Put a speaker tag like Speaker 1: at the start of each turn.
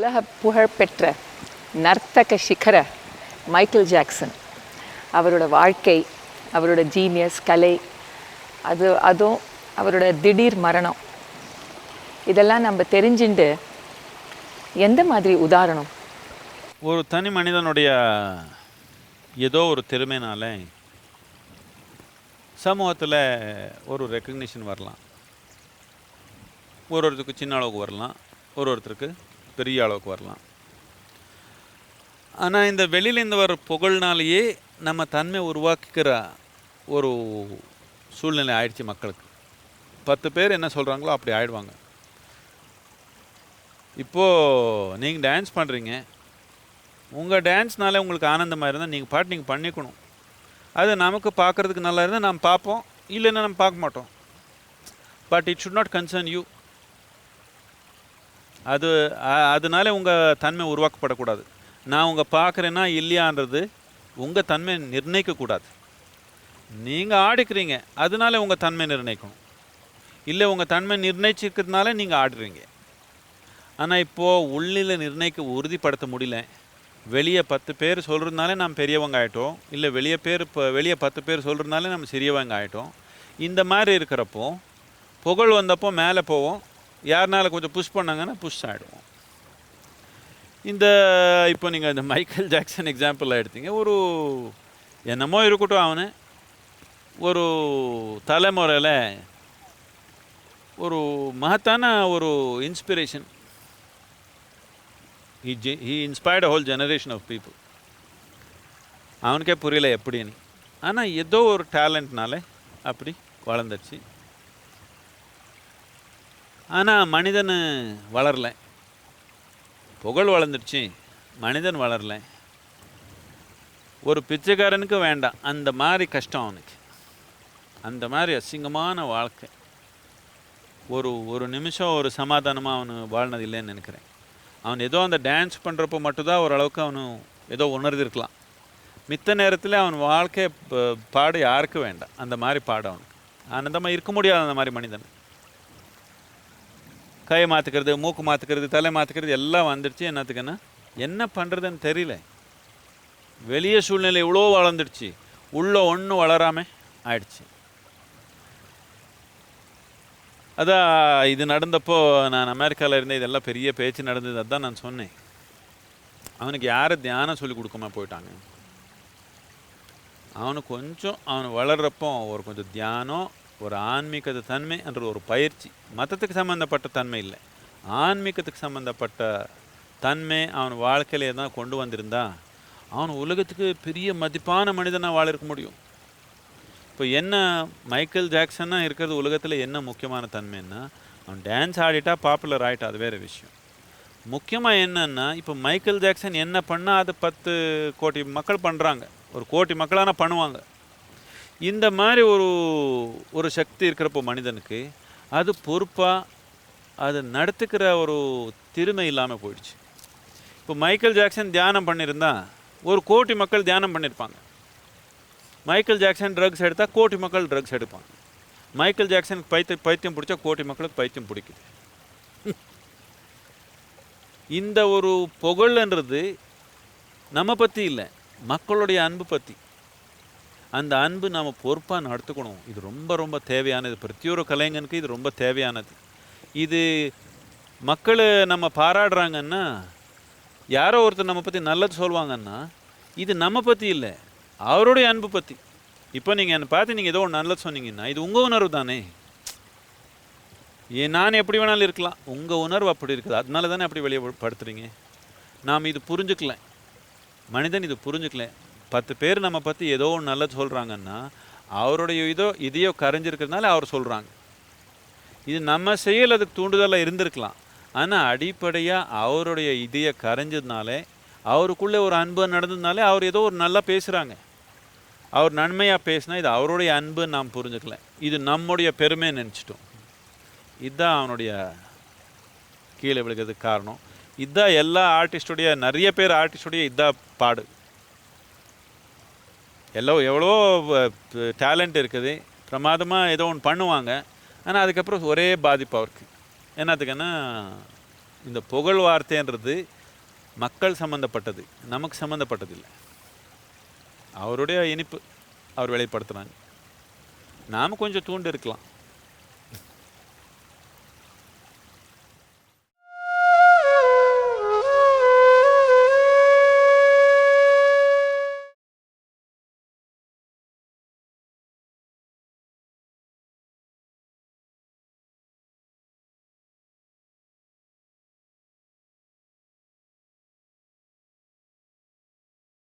Speaker 1: உலக புகழ்பெற்ற நர்த்தக சிகர மைக்கேல் ஜாக்சன். அவரோட வாழ்க்கை அவரோட ஜீனியஸ் கலை அது அதுவும் அவரோட திடீர் மரணம். இதெல்லாம் நம்ம தெரிஞ்சுண்டு எந்த மாதிரி உதாரணம்?
Speaker 2: ஒரு தனி மனிதனுடைய ஏதோ ஒரு திறமைனால சமூகத்தில் ஒரு ரெக்கக்னிஷன் வரலாம். ஒரு ஒருத்தருக்கு சின்ன அளவுக்கு வரலாம். ஒரு ஒருத்தருக்கு பெரிய அளவுக்கு வரலாம். ஆனால் இந்த வெளியிலேருந்து வர புகழ்னாலேயே நம்ம தன்மை உருவாக்கிக்கிற ஒரு சூழ்நிலை ஆயிடுச்சு மக்களுக்கு. பத்து பேர் என்ன சொல்கிறாங்களோ அப்படி ஆயிடுவாங்க. இப்போது நீங்கள் டான்ஸ் பண்ணுறீங்க உங்கள் டான்ஸ்னாலே உங்களுக்கு ஆனந்தமாக இருந்தால் நீங்கள் பாட்டு நீங்கள் பண்ணிக்கணும். அது நமக்கு பார்க்குறதுக்கு நல்லா இருந்தால் நம்ம பார்ப்போம் இல்லைன்னா நம்ம பார்க்க மாட்டோம். But it should not concern you அது அதனால உங்கள் தன்மை உருவாக்கப்படக்கூடாது. நான் உங்கள் பார்க்குறேன்னா இல்லையான்றது உங்கள் தன்மை நிர்ணயிக்கக்கூடாது. நீங்கள் ஆடிக்கிறீங்க அதனால உங்கள் தன்மை நிர்ணயிக்கணும் இல்லை உங்கள் தன்மை நிர்ணயிச்சிருக்கிறதுனால நீங்கள் ஆடுறீங்க. ஆனால் இப்போது உள்ளில் நிர்ணயிக்க உறுதிப்படுத்த முடியல. வெளியே பத்து பேர் சொல்கிறதுனால நாம் பெரியவங்க ஆகிட்டோம் இல்லை வெளியே பேர் இப்போ வெளியே பத்து பேர் சொல்கிறதுனால நம்ம சிறியவங்க ஆகிட்டோம் இந்த மாதிரி இருக்கிறப்போ புகழ் வந்தப்போ மேலே போவோம். யாருனால கொஞ்சம் புஷ் பண்ணாங்கன்னா புஷ் ஆகிடுவோம் இந்த இப்போ நீங்கள் இந்த மைக்கேல் ஜாக்சன் எக்ஸாம்பிள் எடுத்தீங்க ஒரு என்னமோ இருக்கட்டும் அவனு ஒரு தலைமுறையில் ஒரு மகத்தான ஒரு inspiration he ge- he inspired whole generation of people அவனுக்கே புரியல எப்படின்னு ஆனால் ஏதோ ஒரு டேலண்ட்னால அப்படி வளர்ந்துச்சு ஆனால் மனிதன் வளரல. புகழ் வளர்ந்துடுச்சு மனிதன் வளரல. ஒரு பிச்சைக்காரனுக்கு வேண்டாம் அந்த மாதிரி கஷ்டம் அவனுக்கு. அந்த மாதிரி அசிங்கமான வாழ்க்கை. ஒரு ஒரு நிமிஷம் ஒரு சமாதானமாக அவனு வாழ்னது இல்லைன்னு நினைக்கிறேன். அவன் ஏதோ அந்த டான்ஸ் பண்ணுறப்போ மட்டும்தான் ஓரளவுக்கு அவனு ஏதோ உணர்ந்திருக்கலாம். மித்த நேரத்தில் அவன் வாழ்க்கை ப- பாடு யாருக்கு வேண்டாம். அந்த மாதிரி பாடு அவனுக்கு. ஆனந்தமாக இருக்க முடியாது அந்த மாதிரி மனிதன். கையை மாற்றுக்கிறது மூக்கு மாற்றுக்கிறது தலை மாற்றுக்கிறது எல்லாம் வந்துடுச்சு. என்னத்துக்குன்னா என்ன பண்ணுறதுன்னு தெரியல. வெளியே சூழ்நிலை இவ்வளோ வளர்ந்துடுச்சு. உள்ளே ஒன்றும் வளராமல் ஆயிடுச்சு. அதான் இது நடந்தப்போ நான் அமெரிக்காவில் இருந்தேன் இதெல்லாம் பெரிய பேச்சு நடந்தது. அதான் நான் சொன்னேன். அவனுக்கு யார் தியானம் சொல்லி கொடுக்காம போயிட்டாங்க. அவனுக்கு கொஞ்சம் அவன் வளர்றப்போ ஒரு கொஞ்சம் தியானம் ஒரு ஆன்மீகத தன்மை என்ற ஒரு பயிற்சி. மதத்துக்கு சம்மந்தப்பட்ட தன்மை இல்லை. ஆன்மீகத்துக்கு சம்மந்தப்பட்ட தன்மை அவன் வாழ்க்கையில தான் கொண்டு வந்திருந்தா அவன் உலகத்துக்கு பெரிய மதிப்பான மனிதனாக வாழ இருக்க முடியும். இப்போ என்ன மைக்கேல் ஜாக்சனாக இருக்கிறது உலகத்தில் என்ன முக்கியமான தன்மைன்னா அவன் டான்ஸ் ஆடிட்டா பாப்புலர் ஆகிட்டா அது வேறு விஷயம். முக்கியமாக என்னன்னா இப்போ மைக்கேல் ஜாக்சன் என்ன பண்ணால் அது பத்து கோடி மக்கள் பண்ணுறாங்க ஒரு கோடி மக்களான பண்ணுவாங்க. இந்த மாதிரி ஒரு ஒரு சக்தி இருக்கிறப்போ மனிதனுக்கு அது பொறுப்பாக அது நடத்துக்கிற ஒரு திறமை இல்லாமல் போயிடுச்சு. இப்போ மைக்கேல் ஜாக்சன் தியானம் பண்ணியிருந்தா ஒரு கோடி மக்கள் தியானம் பண்ணியிருப்பாங்க. மைக்கேல் ஜாக்சன் ட்ரக்ஸ் எடுத்தால் கோடி மக்கள் ட்ரக்ஸ் எடுப்பாங்க. மைக்கேல் ஜாக்சனுக்கு பைத்த பைத்தியம் பிடிச்சா கோடி மக்களுக்கு பைத்தியம் பிடிக்குது. இந்த ஒரு புகழ்ன்றது நம்ம பற்றி இல்லை மக்களுடைய அன்பு பற்றி அந்த அன்பு நாம் பொறுப்பாக நடத்துக்கணும். இது ரொம்ப ரொம்ப தேவையானது. பிரத்தியொரு கலைஞனுக்கு இது ரொம்ப தேவையானது. இது மக்கள் நம்ம பாராடுறாங்கன்னா யாரோ ஒருத்தர் நம்ம பற்றி நல்லது சொல்லுவாங்கன்னா இது நம்ம பற்றி இல்லை. அவருடைய அன்பு பற்றி இப்போ நீங்கள் என்னை பார்த்து நீங்கள் ஏதோ ஒன்று நல்லது சொன்னீங்கன்னா இது உங்கள் உணர்வு தானே. ஏன் நான் எப்படி வேணாலும் இருக்கலாம். உங்கள் உணர்வு அப்படி இருக்குது. அதனால தானே அப்படி வெளியே படுத்துறீங்க நாம் இது புரிஞ்சுக்கல. மனிதன் இது புரிஞ்சுக்கல. பத்து பேர் நம்ம பற்றி ஏதோ ஒன்று நல்லது சொல்கிறாங்கன்னா அவருடைய இதோ இதையோ கரைஞ்சிருக்கிறதுனால அவர் சொல்கிறாங்க இது நம்ம செயல் அதுக்கு தூண்டுதலாக இருந்திருக்கலாம். ஆனால் அடிப்படையாக அவருடைய இதையை கரைஞ்சதுனாலே அவருக்குள்ளே ஒரு அன்பு நடந்ததுனாலே அவர் ஏதோ ஒரு நல்லா பேசுகிறாங்க அவர் நன்மையாக பேசினா இது அவருடைய அன்பு நாம் புரிஞ்சுக்கல. இது நம்முடைய பெருமையை நினச்சிட்டோம். இதுதான் அவனுடைய கீழே விழுகிறதுக்கு காரணம். இதுதான் எல்லா ஆர்டிஸ்டுடைய நிறைய பேர் ஆர்டிஸ்டுடைய இதான் பாடு. எல்லோ எவ்வளோ டேலண்ட் இருக்குது. பிரமாதமாக ஏதோ ஒன்று பண்ணுவாங்க. ஆனால் அதுக்கப்புறம் ஒரே பாதிப்பு அவருக்கு. என்னத்துக்குன்னா இந்த புகழ் வார்த்தைன்றது மக்கள் சம்மந்தப்பட்டது நமக்கு சம்மந்தப்பட்டதில்லை அவருடைய இனிப்பு அவர் வெளிப்படுத்துகிறாங்க நாம் கொஞ்சம் தூண்டு இருக்கலாம்